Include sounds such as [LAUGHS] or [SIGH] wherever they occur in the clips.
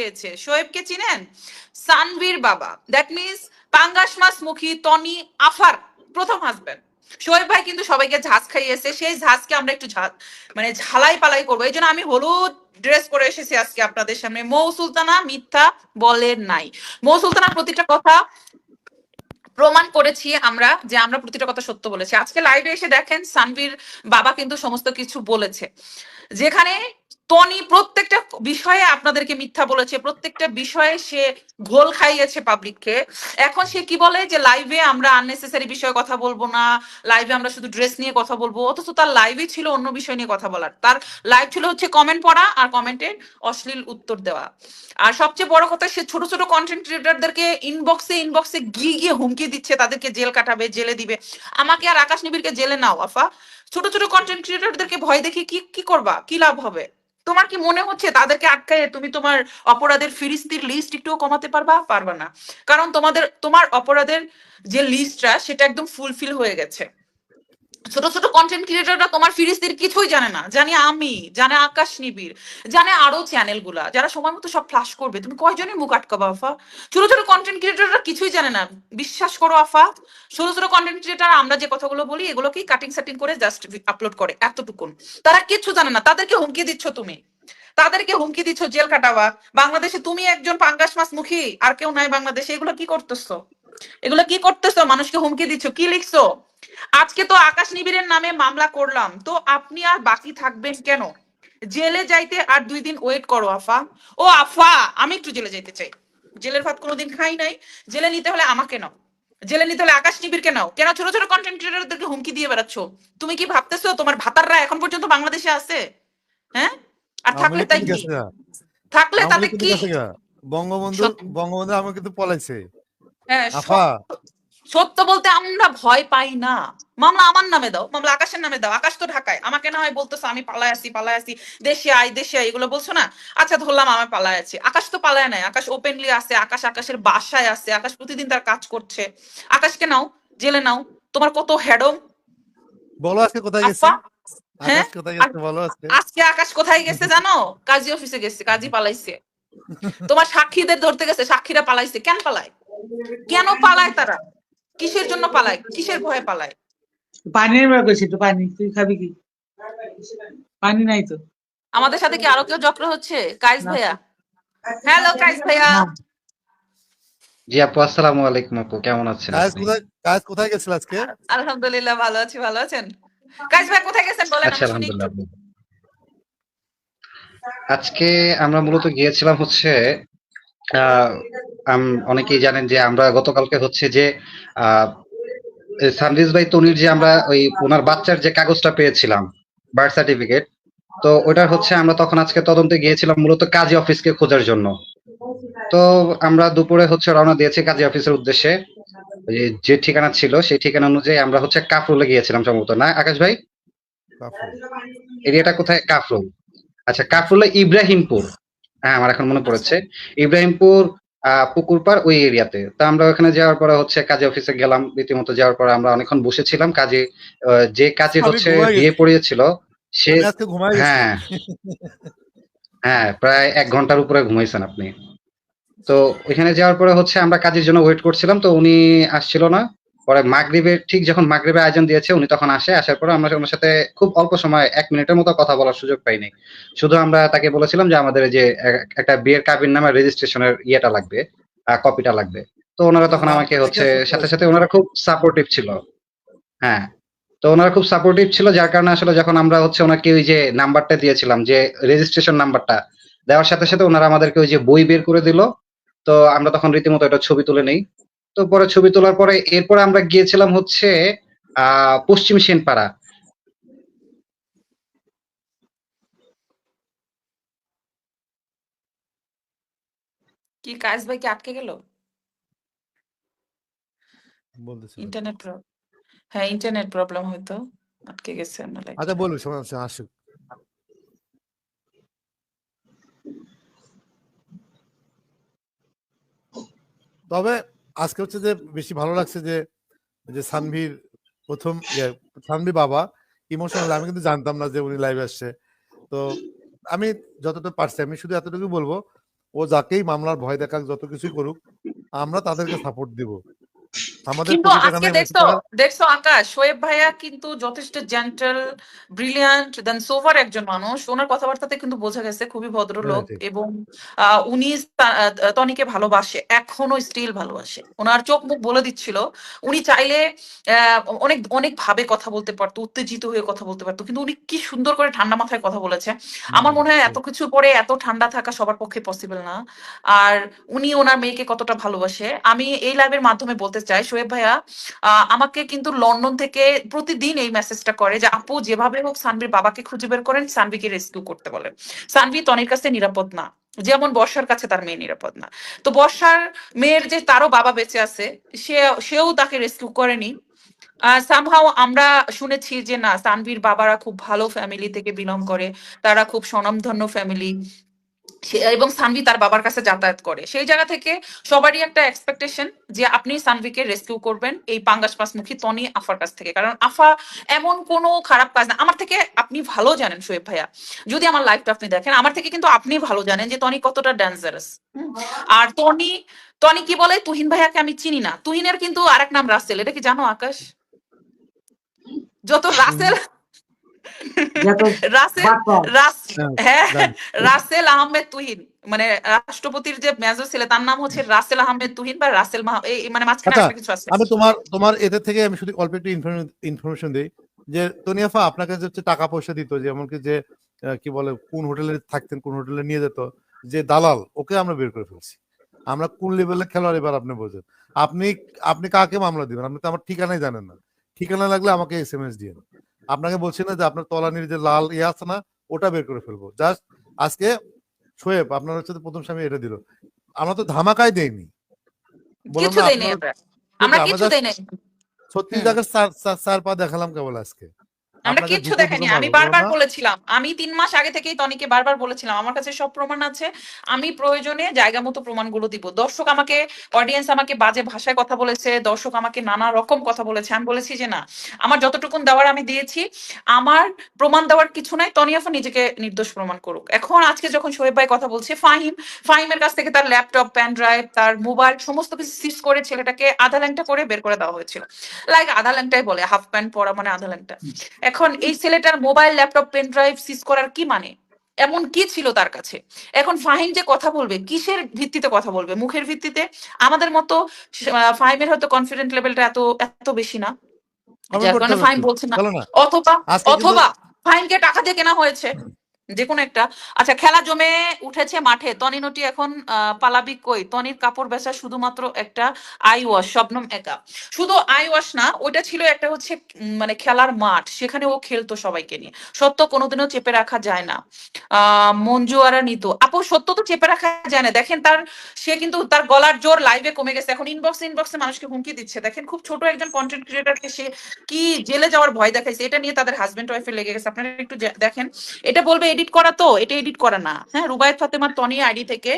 খেয়েছে শোয়েবকে চিনেন? সানভীর বাবা। দ্যাট মিনস পাঙ্গাস মাছ মুখী টনি আফার প্রথম হাজবেন্ড শোয়েব ভাই কিন্তু সবাইকে ঝাঁজ খাইয়েছে। সেই ঝাঁজকে আমরা একটু ঝা- মানে ঝালাই পালাই করব। এই জন্য আমি হলুদ ড্রেস পরে এসেছি আজকে আপনাদের সামনে। মৌ সুলতানা মিথ্যা বলেন নাই। মৌ সুলতানার প্রতিটা কথা প্রমাণ করেছি আমরা যে আমরা প্রতিটা কথা সত্য বলেছি। আজকে লাইভে এসে দেখেন সানভীর বাবা কিন্তু সমস্ত কিছু বলেছে। যেখানে টনি প্রত্যেকটা বিষয়ে আপনাদেরকে মিথ্যা বলেছে, প্রত্যেকটা বিষয়ে সে ঘোল খাইয়েছে পাবলিককে এখন সে কি বলে যে লাইভে আমরা আননেসেসারি বিষয়ে কথা বলব না লাইভে আমরা শুধু ড্রেস নিয়ে কথা বলব। অথচ তার লাইভে ছিল অন্য বিষয় নিয়ে কথা বলার। তার লাইভ ছিল হচ্ছে কমেন্ট পড়া আর কমেন্টের অশ্লীল উত্তর দেওয়া। আর সবচেয়ে বড় কথা, সে ছোট ছোট কন্টেন্ট ক্রিয়েটারদেরকে ইনবক্সে ইনবক্সে গিয়ে গিয়ে হুমকি দিচ্ছে, তাদেরকে জেল কাটাবে, জেলে দিবে। আমাকে আর আকাশ নিবিড়কে জেলে নাও, আফা। ছোট ছোট কন্টেন্ট ক্রিয়েটারদেরকে ভয় দেখে কি কি করবা? কি লাভ হবে? তোমার কি মনে হচ্ছে তাদেরকে আটকায় তুমি তোমার অপরাধের ফিরিস্তির লিস্ট একটুও কমাতে পারবা? পারবা না। কারণ তোমাদের, তোমার অপরাধের যে লিস্টটা সেটা একদম ফুলফিল হয়ে গেছে। ছোট ছোট কন্টেন্ট ক্রিয়েটররা তোমার ফিরিস্তির কিছুই জানে না। জানি আমি, জানে আকাশ নিবিড়, জানে আরও চ্যানেলগুলা যারা সময় মতো সব ফ্লাশ করবে। তুমি কয়জনের মুখ আটকাবা, আফা? ছোট ছোট কন্টেন্ট ক্রিয়েটররা কিছুই জানে না। বিশ্বাস করো, আফা, ছোট ছোট কন্টেন্ট ক্রিয়েটার আমরা যে কথাগুলো বলি, এগুলোকেই কাটিং সাটিং করে জাস্ট আপলোড করে এতটুকুন। তারা কিছু জানে না। তাদেরকে হুমকি দিচ্ছ তুমি। তাদেরকে হুমকি দিচ্ছ, জেল কাটাবা বাংলাদেশে তুমি একজন পাঙ্গাস মাছ মুখী আর কেউ নাই বাংলাদেশে। এগুলো কি করতেছো? এগুলো কি করতেছো? মানুষকে হুমকি দিচ্ছ। কি লিখছো? আজকে তো আকাশ নিবিড়ের নামে মামলা করলাম। তো আপনি আর বাকি থাকবেন কেন? জেলে যাইতে আর দুই দিন ওয়েট করো আফা। ও আফা আমি একটু জেলে যাইতে চাই। জেলের ভাত কোনোদিন খাই নাই। জেলে নিতে হলে আমাকে নাও। জেলে নিতে হলে আকাশ নিবিড়কে নাও। কেন ছোট ছোট কন্টেন্ট ক্রিয়েটারদেরকে হুমকি দিয়ে বেড়াচ্ছ? তুমি কি ভাবতেছো তোমার ভাতাররা এখন পর্যন্ত বাংলাদেশে আছে? হ্যাঁ? আর থাকলে তাই কি? থাকলে তাদের কি? বঙ্গবন্ধু বঙ্গবন্ধু আমাকে কিন্তু পলাইছে। হ্যাঁ আফা সত্য বলতে আমরা ভয় পাই না। মামলা আমার নামে দাও মামলা আকাশের নামে দাও। আকাশ তো ঢাকায়। আমাকে না হয় বলতেছো আমি পালায় আছি পালায় আছি। দেশে আই দেশে আই এগুলো বলছো না? আচ্ছা ধরলাম আমি পালায় আছি। আকাশ তো পালায় নাই। আকাশ ওপেনলি আছে আকাশ আকাশের বাসায় আছে আকাশ প্রতিদিন তার কাজ করছে। আকাশকে নাও জেলে নাও। তোমার কত হেডম বলো আজকে কোথায় গেছে? হ্যাঁ? আজকে আকাশ কোথায় গেছে জানো? কাজী অফিসে গেছে কাজী পালাইছে। তোমার সাক্ষীদের ধরতে গেছে সাক্ষীরা পালাইছে। কেন পালায়? কেন পালায় তারা? কিসের জন্য পালায়? কিসের ভয়ে পালায়? পানির এবার করছি তো পানি। তুই খাবি কি? পানি নাই তো। আমাদের সাথে কি আরও কেউ চক্র হচ্ছে? কাইস। ভাইয়া। হ্যালো কাইস ভাইয়া। জি আপু আসসালামু আলাইকুম আপু কেমন আছেন কাজ কোথায় কাজ কোথায় গেছিল আজকে? আলহামদুলিল্লাহ ভালো আছি ভালো আছেন? কাইস ভাই কোথায় গেছেন বলেন আচ্ছা আমি শুনি আলহামদুলিল্লাহ আজকে আমরা মূলত গিয়েছিলাম হচ্ছে অনেকেই জানেন যে আমরা গতকালকে হচ্ছে যে সানরিজ ভাই তনির যে আমরা ওই ওনার বাচ্চার যে কাগজটা পেয়েছিলাম বার্থ সার্টিফিকেট তো ওটার হচ্ছে আমরা তখন আজকে তদন্তে গিয়েছিলাম মূলত কাজী অফিসকে খোঁজার জন্য। তো আমরা দুপুরে হচ্ছে রওনা দিয়েছি কাজী অফিসের উদ্দেশ্যে। যে ঠিকানা ছিল সেই ঠিকানা অনুযায়ী আমরা হচ্ছে কাফরুলে গিয়েছিলাম সম্ভবত। না আকাশ ভাই। এরিয়াটা কোথায়? কাফরুল। আচ্ছা কাফরুলে ইব্রাহিমপুর। হ্যাঁ আমার এখন মনে পড়েছে। ইব্রাহিমপুর আহ পুকুরপাড় ওই এরিয়াতে। তো আমরা ওখানে যাওয়ার পরে হচ্ছে কাজী অফিসে গেলাম রীতিমতো যাওয়ার পরে আমরা অনেকক্ষণ বসেছিলাম কাজে। যে কাজে হচ্ছে বিয়ে পড়িয়েছিল সে হ্যাঁ। হ্যাঁ প্রায় এক ঘণ্টার উপরে ঘুমাইছেন আপনি। তো ওইখানে যাওয়ার পরে হচ্ছে আমরা কাজের জন্য ওয়েট করছিলাম তো উনি আসছিল না। পরে মাগরিবের ঠিক যখন মাগরিবের আয়োজন দিয়েছে উনি তখন আসে আসার পরে আমরা ওনার সাথে খুব অল্প সময় এক মিনিটের মতো কথা বলার সুযোগ পাইনি। শুধু আমরা তাকে বলেছিলাম যে আমাদের যে একটা বিয়ের কাবিন নামে রেজিস্ট্রেশনের ইয়েটা লাগবে কপিটা লাগবে। তো ওনারা তখন আমাকে হচ্ছে সাথে সাথে ওনারা খুব সাপোর্টিভ ছিল। হ্যাঁ তো ওনারা খুব সাপোর্টিভ ছিল যার কারণে আসলে যখন আমরা হচ্ছে ওনাকে ওই যে নাম্বারটা দিয়েছিলাম যে রেজিস্ট্রেশন নাম্বারটা দেওয়ার সাথে সাথে ওনারা আমাদেরকে ওই যে বই বের করে দিল। তো আমরা তখন রীতিমতো একটা ছবি তুলে নেই। তো পরে ছবি তোলার পরে এরপরে আমরা গিয়েছিলাম হচ্ছে আহ পশ্চিম সেনপাড়া। কি কাইস ভাই কি আটকে গেল? ইন্টারনেট প্রবলেম হ্যাঁ ইন্টারনেট প্রবলেম হয়তো আটকে গেছে আমরা আচ্ছা বলবি সমস্যা আসুক। তবে আজকে হচ্ছে যে বেশি ভালো লাগছে যে যে সানভীর প্রথম ইয়ে, সানভীর বাবা ইমোশনাল আমি কিন্তু জানতাম না যে উনি লাইভে আসছে। তো আমি যতটুকু পারছি আমি শুধু এতটুকু বলব ও যাকেই মামলার ভয় দেখাক যত কিছুই করুক আমরা তাদেরকে সাপোর্ট দিব। আমাদের কিন্তু আজকে দেখছ দেখছ আকাশ শোয়েব ভাইয়া কিন্তু যথেষ্ট জেন্টাল ব্রিলিয়ান্ট দেন সোভার একজন মানুষ। ওনার কথাবার্তাতে কিন্তু বোঝা গেছে খুবই ভদ্রলোক এবং আহ, উনি তনিকে ভালোবাসে এখনও স্টিল ভালোবাসে। ওনার চোখ মুখ বলে দিচ্ছিল উনি চাইলে আহ, অনেক অনেক ভাবে কথা বলতে পারতো উত্তেজিত হয়ে কথা বলতে পারতো কিন্তু উনি কি সুন্দর করে ঠান্ডা মাথায় কথা বলেছে। আমার মনে হয় এত কিছু পরে এত ঠান্ডা থাকা সবার পক্ষে পসিবল না। আর উনি ওনার মেয়েকে কতটা ভালোবাসে আমি এই লাইভের মাধ্যমে বলতে চাই শোয়েব ভাইয়া আমাকে কিন্তু লন্ডন থেকে প্রতিদিন এই মেসেজটা করে যে, আপু, যেভাবে হোক সানভির বাবাকে খুঁজে বের করেন, সানভিকে রেস্কিউ করতে বলেন সানভি তনির কাছে নিরাপদ না। যেমন বর্ষার কাছে তার মেয়ে নিরাপদ না। তো বর্ষার মেয়ের যে তারও বাবা বেঁচে আছে, সে, সেও তাকে রেস্কিউ করেনি। সামহাও আমরা শুনেছি যে, না, সানভির বাবারা খুব ভালো ফ্যামিলি থেকে বিলং করে। তারা খুব স্বনামধন্য ফ্যামিলি এবং সানভি তার বাবার কাছে যাতায়াত করে। সেই জায়গা থেকে সবারই একটা এক্সপেকটেশন যে আপনি সানভিকে রেস্কিউ করবেন এই পাঙ্গাস পাসমুখী তনি আফার কাছ থেকে। কারণ আফা এমন কোনো খারাপ কাজ না। আমার থেকে আপনি ভালো জানেন শোয়েব ভাইয়া। যদি আমার লাইফটা আপনি দেখেন আমার থেকে কিন্তু আপনি ভালো জানেন যে তনি কতটা ডেঞ্জারাস আর তনি তনি কি বলে? তুহিন ভাইয়াকে আমি চিনি না। তুহিনের কিন্তু আরেক নাম রাসেল। এটা কি জানো আকাশ? যত রাসেল [LAUGHS] রাসেল হ্যাঁ, হ্যাঁ। রাসেল আহমেদ তুহিন। মানে রাষ্ট্রপতির যে মেজর ছেলে তার নাম হচ্ছে রাসেল আহমেদ তুহিন বা রাসেল মানে মাঝখানে আচ্ছা, কিছু আছে। আমি তোমার তোমার এদের থেকে আমি শুধু অল্প একটু ইনফরমেশন দিই যে তনিয়াফা আপনাকে যে টাকা পয়সা দিত যেমন কি যে আহ, কি বলে কোন হোটেলে থাকতেন কোন হোটেলে নিয়ে যেত যে দালাল ওকে আমরা বের করে ফেলছি। আমরা কোন লেভেলের খেলোয়াড় এবার আপনি বোঝেন? আপনি আপনি কাকে মামলা দিবেন? আপনি তো আমার ঠিকানাই জানেন না। ঠিকানা লাগলে আমাকে এস এম এস দিয়ে আপনাকে বলছি না যে আপনার তলানির যে লাল ইয়ে আছে না ওটা বের করে ফেলব। জাস্ট আজকে শোয়েব আপনার হচ্ছে প্রথম স্বামী এটা দিল। আমরা তো ধামাকায় দেইনি। সত্যি চার- চার পা দেখালাম কেবল আজকে। আমরা কিচ্ছু দেখাইনি আমি বারবার বলেছিলাম আমি তিন মাস আগে থেকেই তনিকে বারবার বলেছিলাম আমার কাছে সব প্রমাণ আছে আমি প্রয়োজনে জায়গা মতো প্রমাণগুলো দিব। দর্শক আমাকে অডিয়েন্স আমাকে বাজে ভাষায় কথা বলেছে দর্শক আমাকে নানা রকম কথা বলেছে আমি বলেছি যে না আমার যতটুকুন দেওয়ার আমি দিয়েছি আমার প্রমাণ দেওয়ার কিছু নাই তনিয়াফা নিজেকে নির্দোষ প্রমাণ করুক। এখন আজকে যখন শোয়েব ভাই কথা বলছে ফাহিম ফাহিমের কাছ থেকে তার ল্যাপটপ প্যান ড্রাইভ তার মোবাইল সমস্ত কিছু সিজ করে ছেলেটাকে আধা ল্যাংটা করে বের করে দেওয়া হয়েছিল। লাইক আধা ল্যাংটাই বলে হাফ প্যান্ট পরা মানে আধা ল্যাংটা। এখন এই ছেলেটার mobile laptop pen drive seize করার কি মানে? এমন কি ছিল তার কাছে? এখন ফাহিম যে কথা বলবে কিসের ভিত্তিতে কথা বলবে? মুখের ভিত্তিতে? আমাদের মতো ফাহিমের হয়তো কনফিডেন্ট লেভেলটা এত এত বেশি না। যার কারণে ফাহিম বলছে না। অথবা অথবা ফাহিমকে টাকা দিয়ে কেনা হয়েছে। যে কোনো একটা। আচ্ছা খেলা জমে উঠেছে মাঠে। তনিনটি এখন পালাবি কই? তনির কাপড় বেচা শুধুমাত্র একটা আই ওয়াশ, শবনম একা। শুধু আই ওয়াশ না ওটা ছিল একটা হচ্ছে মানে খেলার মাঠ। সেখানে ও খেলতো সবাইকে নিয়ে। সত্য কোনোদিনও চেপে রাখা যায় না। আহ মঞ্জু আর নিত। আপু, সত্য তো চেপে রাখা যায় না। দেখেন তার, সে কিন্তু তার গলার জোর লাইভে কমে গেছে। এখন ইনবক্স ইনবক্সে মানুষকে হুমকি দিচ্ছে। দেখেন খুব ছোট একজন কন্টেন্ট ক্রিয়েটারকে সে কি জেলে যাওয়ার ভয় দেখাইছে, এটা নিয়ে তাদের হাজবেন্ড ওয়াইফে লেগে গেছে। আপনারা একটু দেখেন। এটা বলবে এডিট করা তো, এটা এডিট করা না। হ্যাঁ রুবায়ত ফাতেমার তনি আইডি থেকে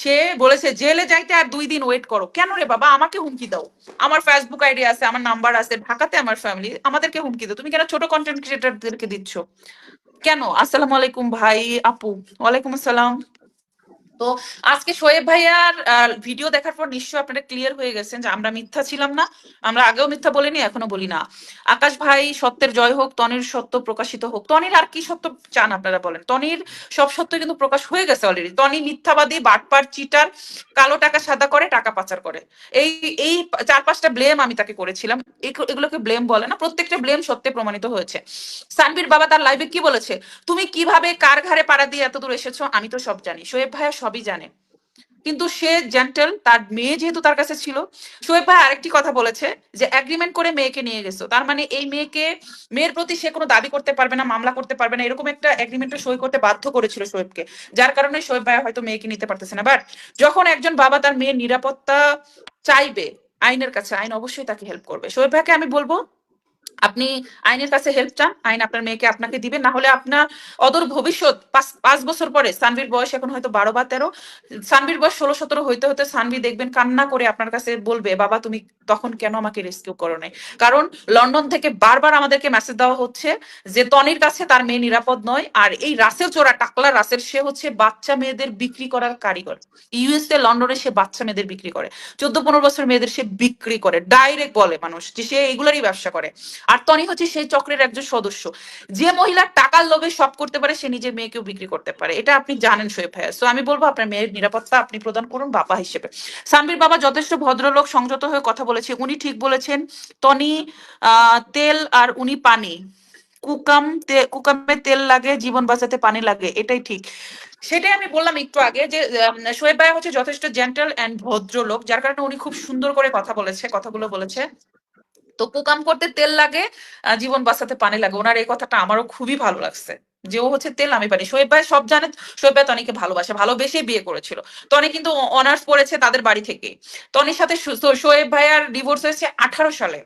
সে বলেছে, জেলে যাইতে আর দুই দিন ওয়েট করো। কেন রে বাবা? আমাকে হুমকি দাও। আমার ফেসবুক আইডি আছে, আমার নাম্বার আছে, ঢাকাতে আমার ফ্যামিলি আমাদেরকে হুমকি দাও। তুমি কেন ছোট কন্টেন্ট ক্রিয়েটারদেরকে দিচ্ছ? কেন? আসসালামু আলাইকুম ভাই, আপু। ওয়ালাইকুম আসসালাম। তো আজকে শোয়েব ভাইয়ার ভিডিও দেখার পর নিশ্চয়ই আপনারা ক্লিয়ার হয়ে গেছেন যে আমরা মিথ্যা ছিলাম না, আমরা আগেও মিথ্যা বলিনি, এখনও বলি না। আকাশ ভাই, সত্যের জয় হোক, তনির সত্য প্রকাশিত হোক। তনির আর কি সত্য চান আপনারা বলেন? তনির সব সত্য কিন্তু প্রকাশ হয়ে গেছে অলরেডি তনি মিথ্যাবাদী, বাটপার চিটার কালো টাকা সাদা করে, টাকা পাচার করে। এই এই চার পাঁচটা ব্লেম আমি তাকে করেছিলাম। এগুলোকে ব্লেম বলে না, প্রত্যেকটা ব্লেম সত্যি প্রমাণিত হয়েছে। সানবীর বাবা তার লাইভে কি বলেছে? তুমি কীভাবে কার ঘাড়ে পাড়া দিয়ে এত দূর এসেছ? আমি তো সব জানি। শোয়েব ভাইয়া সবই জানে। কিন্তু সে জেন্টেল তার মেয়ে যেহেতু তার কাছে ছিল শোয়েব ভাই আরেকটি কথা বলেছে যে এগ্রিমেন্ট করে মেয়েকে নিয়ে গেছো। তার মানে এই মেয়েকে, মেয়ের প্রতি সে কোনো দাবি করতে পারবে না, মামলা করতে পারবে না, এরকম একটা এগ্রিমেন্টে সই করতে বাধ্য করেছিল শোয়েবকে যার কারণে শোয়েব ভাই হয়তো মেয়েকে নিতে পারতেছে না। বাট যখন একজন বাবা তার মেয়ের নিরাপত্তা চাইবে, আইনের কাছে, আইন অবশ্যই তাকে হেল্প করবে। শোয়েব ভাইকে আমি বলব আপনি আইনের কাছে হেল্প চান, আইন আপনার মেয়েকে আপনাকে দিবে, না হলে আপনার অদূর ভবিষ্যৎ, পাঁচ বছর পরে সানভির বয়স এখন হয়তো বারো বা তেরো সানভির বয়স ষোলো সতেরো হইতে হতে সানভি দেখবেন কান্না করে আপনার কাছে বলবে, বাবা, তুমি তখন কেন আমাকে রেস্কিউ করো নাই? কারণ লন্ডন থেকে বারবার আমাদেরকে মেসেজ দেওয়া হচ্ছে যে, তনির কাছে তার মেয়ে নিরাপদ নয়। আর এই রাসেল চোরা, টাকলা রাসেল, সে হচ্ছে বাচ্চা মেয়েদের বিক্রি করার কারিগর। ইউএসএ লন্ডনে সে বাচ্চা মেয়েদের বিক্রি করে। চোদ্দ পনেরো বছর মেয়েদের সে বিক্রি করে ডাইরেক্ট বলে মানুষ যে, সে এগুলারই ব্যবসা করে। আর তনি হচ্ছে সেই চক্রের একজন সদস্য। যে মহিলা টাকার লোভে সব করতে পারে, সে নিজের মেয়েকেও বিক্রি করতে পারে। এটা আপনি জানেন, শোয়েব ভাইয়া। সো আমি বলব, আপনার মেয়ের নিরাপত্তা আপনি প্রদান করুন বাবা হিসেবে। সানবির বাবা যথেষ্ট ভদ্রলোক, সংযত হয়ে কথা বলেছে। উনি ঠিক বলেছেন, তনি তেল আর উনি পানি। কুকাম কুকামে তেল লাগে, জীবন বাঁচাতে পানি লাগে, এটাই ঠিক। সেটাই আমি বললাম একটু আগে যে শোয়েব ভাই হচ্ছে যথেষ্ট জেন্টাল অ্যান্ড ভদ্রলোক, যার কারণে উনি খুব সুন্দর করে কথা বলেছে, কথাগুলো বলেছে। তো পোকাম করতে তেল লাগে জীবন বাঁচাতে পানি লাগে। ওনার এই কথাটা আমারও খুবই ভালো লাগছে যে ও হচ্ছে তেল আমি পানি। শোয়েব ভাই সব জানে, শোয়েব ভাই তনিকে ভালোবাসে ভালোবেসে বিয়ে করেছিল। তনি কিন্তু অনার্স পড়েছে তাদের বাড়ি থেকে তনির সাথে শোয়েব ভাই আর ডিভোর্স হয়েছে আঠারো সালে।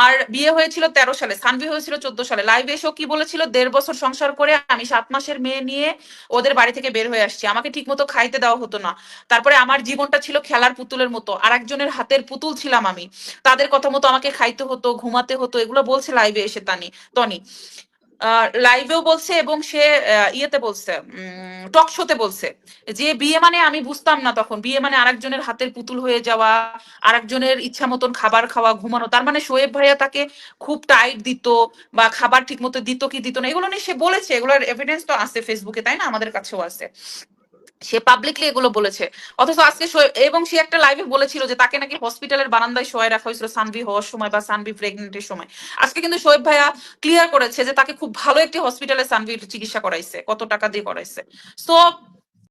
আর বিয়ে হয়েছিল তেরো সালে, সানভি হয়েছিল চোদ্দ সালে। লাইভে এসেও কি বলেছিল? দেড় বছর সংসার করে আমি সাত মাসের মেয়ে নিয়ে ওদের বাড়ি থেকে বের হয়ে আসছি। আমাকে ঠিক মতো খাইতে দেওয়া হতো না। তারপরে আমার জীবনটা ছিল খেলার পুতুলের মতো। আর একজনের হাতের পুতুল ছিলাম আমি। তাদের কথা মতো আমাকে খাইতে হতো, ঘুমাতে হতো, এগুলো বলছে লাইভে এসে তানি টনি লাইভেও বলছে এবং সে ইয়েতে বলছে টক শোতে বলছে যে বিয়ে মানে আমি বুঝতাম না তখন। বিয়ে মানে আরেকজনের হাতের পুতুল হয়ে যাওয়া, আরেকজনের ইচ্ছা মতন খাবার খাওয়া, ঘুমানো। তার মানে শোয়েব ভাইয়া তাকে খুব টাইট দিত বা খাবার ঠিক মতো দিত কি দিত না, এগুলো নিয়ে সে বলেছে। এগুলোর এভিডেন্স তো আছে ফেসবুকে তাই না? আমাদের কাছেও আছে। সে পাবলিকলি এগুলো বলেছে। অথচ আজকে এবং সে একটা লাইভে বলেছিল যে তাকে নাকি হসপিটালের বারান্দায় শোয়ে রাখা হয়েছিল সানভি হওয়ার সময় বা সানভি প্রেগনেন্টের সময়। আজকে কিন্তু শোয়েব ভাইয়া ক্লিয়ার করেছে যে তাকে খুব ভালো একটি হসপিটালে সানভির চিকিৎসা করাইছে, কত টাকা দিয়ে করাইছে। সো